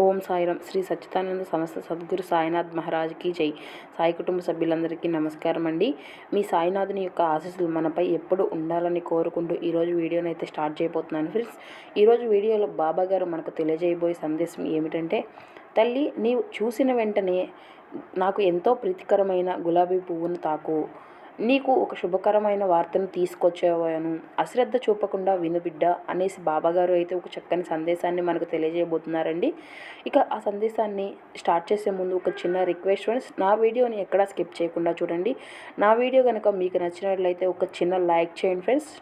ఓం సాయిరాం శ్రీ సచ్చిదానంద సమస్త సద్గురు సాయినాథ్ మహారాజ్కి జై. సాయి కుటుంబ సభ్యులందరికీ నమస్కారం అండి. మీ సాయినాథుని యొక్క ఆశీస్సులు మనపై ఎప్పుడు ఉండాలని కోరుకుంటూ ఈరోజు వీడియోని అయితే స్టార్ట్ చేయబోతున్నాను ఫ్రెండ్స్. ఈరోజు వీడియోలో బాబా గారు మనకు తెలియజేయబోయే సందేశం ఏమిటంటే తల్లి నీవు చూసిన వెంటనే నాకు ఎంతో ప్రీతికరమైన గులాబీ పువ్వును తాకు. నీకు ఒక శుభకరమైన వార్తను తీసుకొచ్చేవాను. అశ్రద్ధ చూపకుండా వినుబిడ్డ అనేసి బాబాగారు అయితే ఒక చక్కని సందేశాన్ని మనకు తెలియజేయబోతున్నారండి. ఇక ఆ సందేశాన్ని స్టార్ట్ చేసే ముందు ఒక చిన్న రిక్వెస్ట్ ఫ్రెండ్స్ నా వీడియోని ఎక్కడా స్కిప్ చేయకుండా చూడండి. నా వీడియో కనుక మీకు నచ్చినట్లయితే ఒక చిన్న లైక్ చేయండి ఫ్రెండ్స్.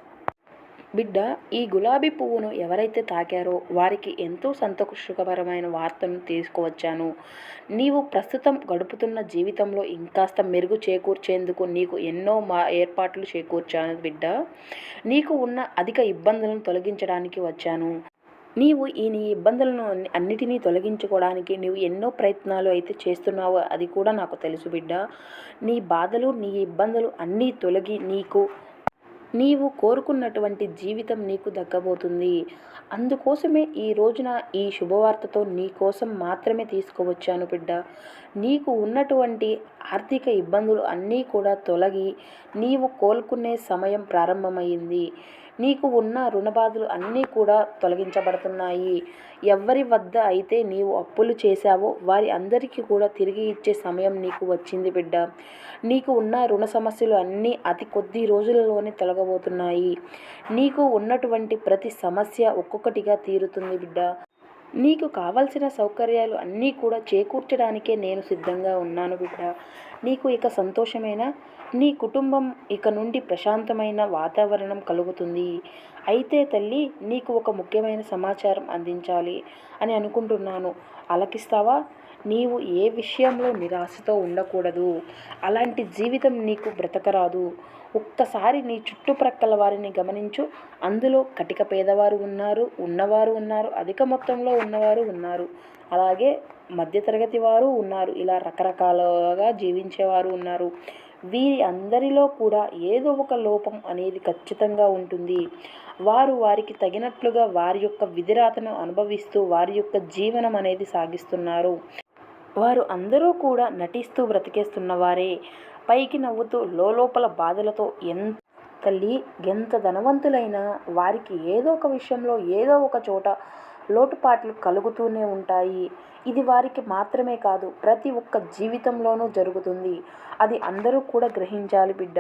బిడ్డ ఈ గులాబీ పువ్వును ఎవరైతే తాకారో వారికి ఎంతో సంతోషకరమైన వార్తను తీసుకువచ్చాను. నీవు ప్రస్తుతం గడుపుతున్న జీవితంలో ఇంకాస్త మెరుగు చేకూర్చేందుకు నీకు ఎన్నో మా ఏర్పాట్లు చేకూర్చాను బిడ్డ. నీకు ఉన్న అధిక ఇబ్బందులను తొలగించడానికి వచ్చాను. నీవు ఈ నీ ఇబ్బందులను అన్నిటినీ తొలగించుకోవడానికి నీవు ఎన్నో ప్రయత్నాలు అయితే చేస్తున్నావో అది కూడా నాకు తెలుసు బిడ్డ. నీ బాధలు నీ ఇబ్బందులు అన్నీ తొలగి నీకు నీవు కోరుకున్నటువంటి జీవితం నీకు దక్కబోతుంది. అందుకోసమే ఈ రోజున ఈ శుభవార్తతో నీ కోసం మాత్రమే తీసుకువచ్చాను బిడ్డ. నీకు ఉన్నటువంటి ఆర్థిక ఇబ్బందులు అన్నీ కూడా తొలగి నీవు కోలుకునే సమయం ప్రారంభమైంది. నీకు ఉన్న రుణబాధలు అన్నీ కూడా తొలగించబడుతున్నాయి. ఎవరి వద్ద అయితే నీవు అప్పులు చేశావో వారి అందరికీ కూడా తిరిగి ఇచ్చే సమయం నీకు వచ్చింది బిడ్డ. నీకు ఉన్న రుణ సమస్యలు అన్నీ అతి కొద్ది రోజులలోనే తొలగబోతున్నాయి. నీకు ఉన్నటువంటి ప్రతి సమస్య ఒక్కొక్కటిగా తీరుతుంది బిడ్డ. నీకు కావలసిన సౌకర్యాలు అన్నీ కూడా చేకూర్చడానికే నేను సిద్ధంగా ఉన్నాను బిడ్డ. నీకు ఇక సంతోషమైన? నీ కుటుంబం ఇక నుండి ప్రశాంతమైన వాతావరణం కలుగుతుంది. అయితే తల్లి నీకు ఒక ముఖ్యమైన సమాచారం అందించాలి అని అనుకుంటున్నాను. అలకిస్తావా నీవు ఏ విషయంలో నిరాశతో ఉండకూడదు. అలాంటి జీవితం నీకు బ్రతకరాదు. ఒక్కసారి నీ చుట్టుప్రక్కల వారిని గమనించు. అందులో కటిక పేదవారు ఉన్నారు ఉన్నవారు ఉన్నారు అధిక మొత్తంలో ఉన్నవారు ఉన్నారు. అలాగే మధ్యతరగతి వారు ఉన్నారు ఇలా రకరకాలుగా జీవించేవారు ఉన్నారు. వీరి అందరిలో కూడా ఏదో ఒక లోపం అనేది ఖచ్చితంగా ఉంటుంది. వారు వారికి తగినట్లుగా వారి యొక్క విధిరాతను అనుభవిస్తూ వారి యొక్క జీవనం అనేది సాగిస్తున్నారు. వారు అందరూ కూడా నటిస్తూ బ్రతికేస్తున్న వారే. పైకి నవ్వుతూ లోపల బాధలతో ఎంత తల్లి ఎంత ధనవంతులైనా వారికి ఏదో ఒక విషయంలో ఏదో ఒక చోట లోటుపాట్లు కలుగుతూనే ఉంటాయి. ఇది వారికి మాత్రమే కాదు ప్రతి ఒక్క జీవితంలోనూ జరుగుతుంది. అది అందరూ కూడా గ్రహించాలి బిడ్డ.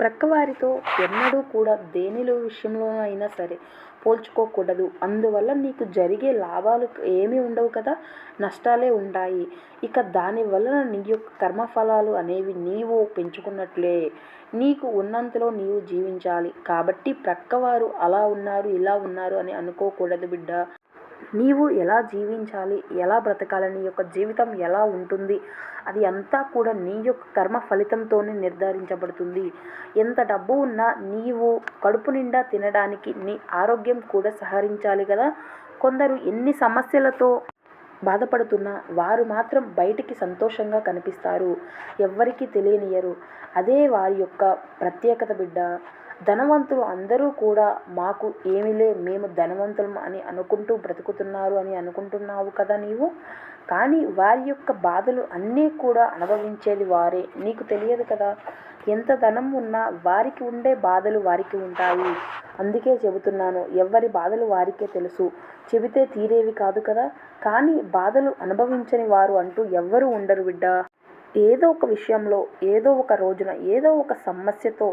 ప్రక్కవారితో ఎన్నడూ కూడా దేనిలో విషయంలోనూ అయినా సరే పోల్చుకోకూడదు. అందువల్ల నీకు జరిగే లాభాలు ఏమీ ఉండవు కదా? నష్టాలే ఉంటాయి. ఇక దాని వలన నీ యొక్క కర్మఫలాలు అనేవి నీవు పెంచుకున్నట్లే. నీకు ఉన్నంతలో నీవు జీవించాలి. కాబట్టి ప్రక్కవారు అలా ఉన్నారు ఇలా ఉన్నారు అని అనుకోకూడదు బిడ్డ. నీవు ఎలా జీవించాలి? ఎలా బ్రతకాలి? నీ యొక్క జీవితం ఎలా ఉంటుంది? అది అంతా కూడా నీ యొక్క కర్మ ఫలితంతోనే నిర్ధారించబడుతుంది. ఎంత డబ్బు ఉన్నా నీవు కడుపు నిండా తినడానికి నీ ఆరోగ్యం కూడా సహరించాలి కదా? కొందరు ఎన్ని సమస్యలతో బాధపడుతున్నా వారు మాత్రం బయటికి సంతోషంగా కనిపిస్తారు. ఎవ్వరికీ తెలియనియరు అదే వారి యొక్క ప్రత్యేకత బిడ్డ. ధనవంతులు అందరూ కూడా మాకు ఏమిలే మేము ధనవంతులం అని అనుకుంటూ బ్రతుకుతున్నారు అని అనుకుంటున్నావు కదా నీవు? కానీ వారి యొక్క బాధలు అన్నీ కూడా అనుభవించేది వారే. నీకు తెలియదు కదా ఎంత ధనం ఉన్నా వారికి ఉండే బాధలు వారికి ఉంటాయి. అందుకే చెబుతున్నాను ఎవరి బాధలు వారికే తెలుసు. చెబితే తీరేవి కాదు కదా. కానీ బాధలు అనుభవించని వారు అంటూ ఎవ్వరూ ఉండరు బిడ్డ. ఏదో ఒక విషయంలో ఏదో ఒక రోజున ఏదో ఒక సమస్యతో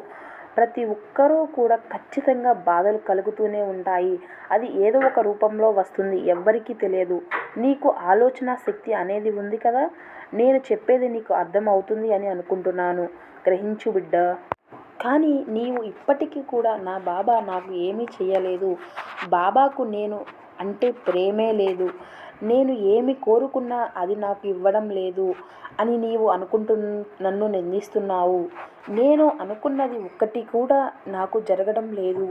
ప్రతి ఒక్కరూ కూడా ఖచ్చితంగా బాధలు కలుగుతూనే ఉంటాయి. అది ఏదో ఒక రూపంలో వస్తుంది. ఎవ్వరికీ తెలియదు. నీకు ఆలోచన శక్తి అనేది ఉంది కదా? నేను చెప్పేది నీకు అర్థం అవుతుంది అని అనుకుంటున్నాను. గ్రహించు బిడ్డ. కానీ నీవు ఇప్పటికీ కూడా నా బాబా నాకు ఏమీ చేయలేదు. బాబాకు నేను అంటే ప్రేమే లేదు. నేను ఏమి కోరుకున్నా అది నాకు ఇవ్వడం లేదు అని నీవు అనుకుంటు నన్ను నిందిస్తున్నావు. నేను అనుకున్నది ఒక్కటి కూడా నాకు జరగడం లేదు.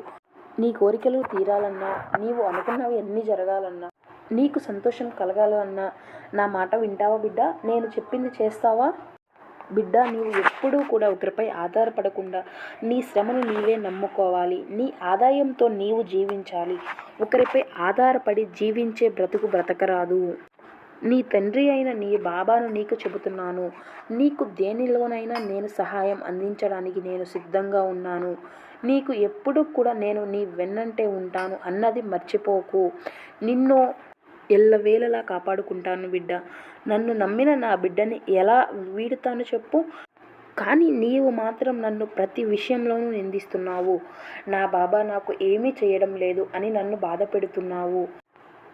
నీ కోరికలు తీరాలన్నా నీవు అనుకున్నవి ఎన్ని జరగాలన్నా నీకు సంతోషం కలగాలన్నా నా మాట వింటావా బిడ్డ? నేను చెప్పింది చేస్తావా? బిడ్డ నీవు ఎప్పుడూ కూడా ఒకరిపై ఆధారపడకుండా నీ శ్రమను నీవే నమ్ముకోవాలి. నీ ఆదాయంతో నీవు జీవించాలి. ఒకరిపై ఆధారపడి జీవించే బ్రతుకు బ్రతకరాదు. నీ తండ్రి అయిన నీ బాబాను నీకు చెబుతున్నాను. నీకు దేనిలోనైనా నేను సహాయం అందించడానికి నేను సిద్ధంగా ఉన్నాను. నీకు ఎప్పుడు కూడా నేను నీ వెన్నంటే ఉంటాను అన్నది మర్చిపోకు. నిన్ను ఎల్లవేళలా కాపాడుకుంటాను బిడ్డ. నన్ను నమ్మిన నా బిడ్డని ఎలా వీడుతాను చెప్పు. కానీ నీవు మాత్రం నన్ను ప్రతి విషయంలోనూ నిందిస్తున్నావు. నా బాబా నాకు ఏమీ చేయడం లేదు అని నన్ను బాధ పెడుతున్నావు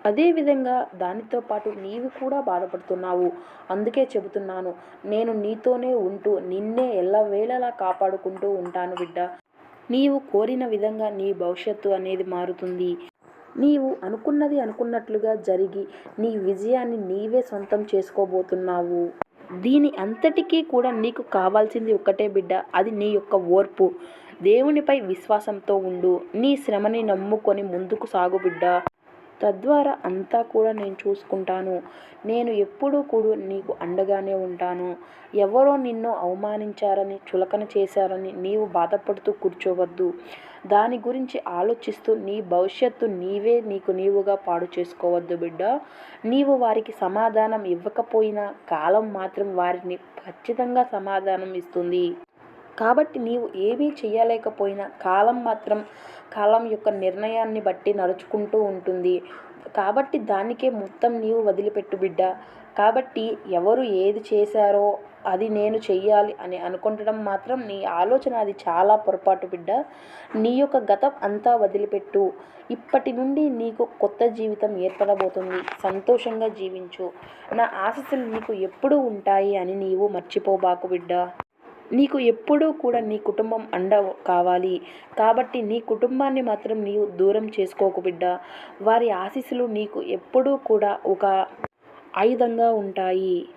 అదేవిధంగా దానితో పాటు నీవు కూడా బాధపడుతున్నావు. అందుకే చెబుతున్నాను నేను నీతోనే ఉంటూ నిన్నే ఎల్లవేళలా కాపాడుకుంటూ ఉంటాను బిడ్డ. నీవు కోరిన విధంగా నీ భవిష్యత్తు అనేది మారుతుంది. నీవు అనుకున్నది అనుకున్నట్లుగా జరిగి నీ విజయాన్ని నీవే సొంతం చేసుకోబోతున్నావు. దీని అంతటికీ కూడా నీకు కావాల్సింది ఒక్కటే బిడ్డ అది నీ యొక్క ఓర్పు. దేవునిపై విశ్వాసంతో ఉండు. నీ శ్రమని నమ్ముకొని ముందుకు సాగు బిడ్డ. తద్వారా అంతా కూడా నేను చూసుకుంటాను. నేను ఎప్పుడూ కూడా నీకు అండగానే ఉంటాను. ఎవరో నిన్ను అవమానించారని చులకన చేశారని నీవు బాధపడుతూ కూర్చోవద్దు. దాని గురించి ఆలోచిస్తూ నీ భవిష్యత్తు నీవే నీకు నీవుగా పాడు చేసుకోవద్దు బిడ్డ. నీవు వారికి సమాధానం ఇవ్వకపోయినా కాలం మాత్రం వారిని ఖచ్చితంగా సమాధానం ఇస్తుంది. కాబట్టి నీవు ఏమీ చేయలేకపోయినా కాలం మాత్రం కాలం యొక్క నిర్ణయాన్ని బట్టి నడుచుకుంటూ ఉంటుంది. కాబట్టి దానికే మొత్తం నీవు వదిలిపెట్టు బిడ్డ. కాబట్టి ఎవరు ఏది చేశారో అది నేను చెయ్యాలి అని అనుకుంటడం మాత్రం నీ ఆలోచన అది చాలా పొరపాటు బిడ్డ. నీ యొక్క గతం అంతా వదిలిపెట్టు. ఇప్పటి నుండి నీకు కొత్త జీవితం ఏర్పడబోతుంది. సంతోషంగా జీవించు. నా ఆశస్సులు నీకు ఎప్పుడూ ఉంటాయి అని నీవు మర్చిపోబాకు బిడ్డ. నీకు ఎప్పుడూ కూడా నీ కుటుంబం అండ కావాలి. కాబట్టి నీ కుటుంబాన్ని మాత్రం నీవు దూరం చేసుకోకు బిడ్డ. వారి ఆశీస్సులు నీకు ఎప్పుడూ కూడా ఒక ఆయుధంగా ఉంటాయి.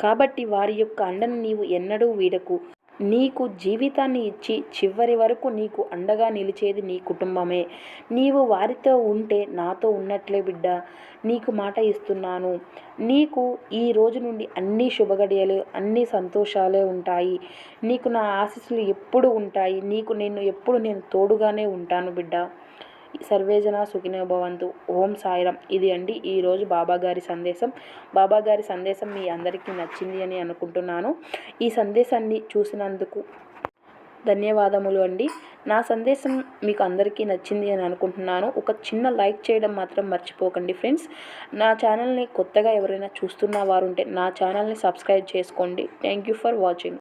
కాబట్టి వారి యొక్క అండను నీవు ఎన్నడూ వీడకు నీకు జీవితాన్ని ఇచ్చి చివరి వరకు నీకు అండగా నిలిచేది నీ కుటుంబమే. నీవు వారితో ఉంటే నాతో ఉన్నట్లే బిడ్డ. నీకు మాట ఇస్తున్నాను. నీకు ఈ రోజు నుండి అన్ని శుభగడియలు అన్ని సంతోషాలే ఉంటాయి. నీకు నా ఆశీస్సులు ఎప్పుడు ఉంటాయి? నీకు నేను ఎప్పుడు నేను తోడుగానే ఉంటాను బిడ్డ. సర్వేజన సుఖినో భవంతు. ఓం సాయిరం ఇది అండి ఈరోజు బాబాగారి సందేశం. బాబాగారి సందేశం మీ అందరికీ నచ్చింది అని అనుకుంటున్నాను. ఈ సందేశాన్ని చూసినందుకు ధన్యవాదములు అండి. నా సందేశం మీకు అందరికీ నచ్చింది అని అనుకుంటున్నాను. ఒక చిన్న లైక్ చేయడం మాత్రం మర్చిపోకండి ఫ్రెండ్స్. నా ఛానల్ని కొత్తగా ఎవరైనా చూస్తున్న వారు ఉంటే నా ఛానల్ని సబ్స్క్రైబ్ చేసుకోండి. Thank you for watching.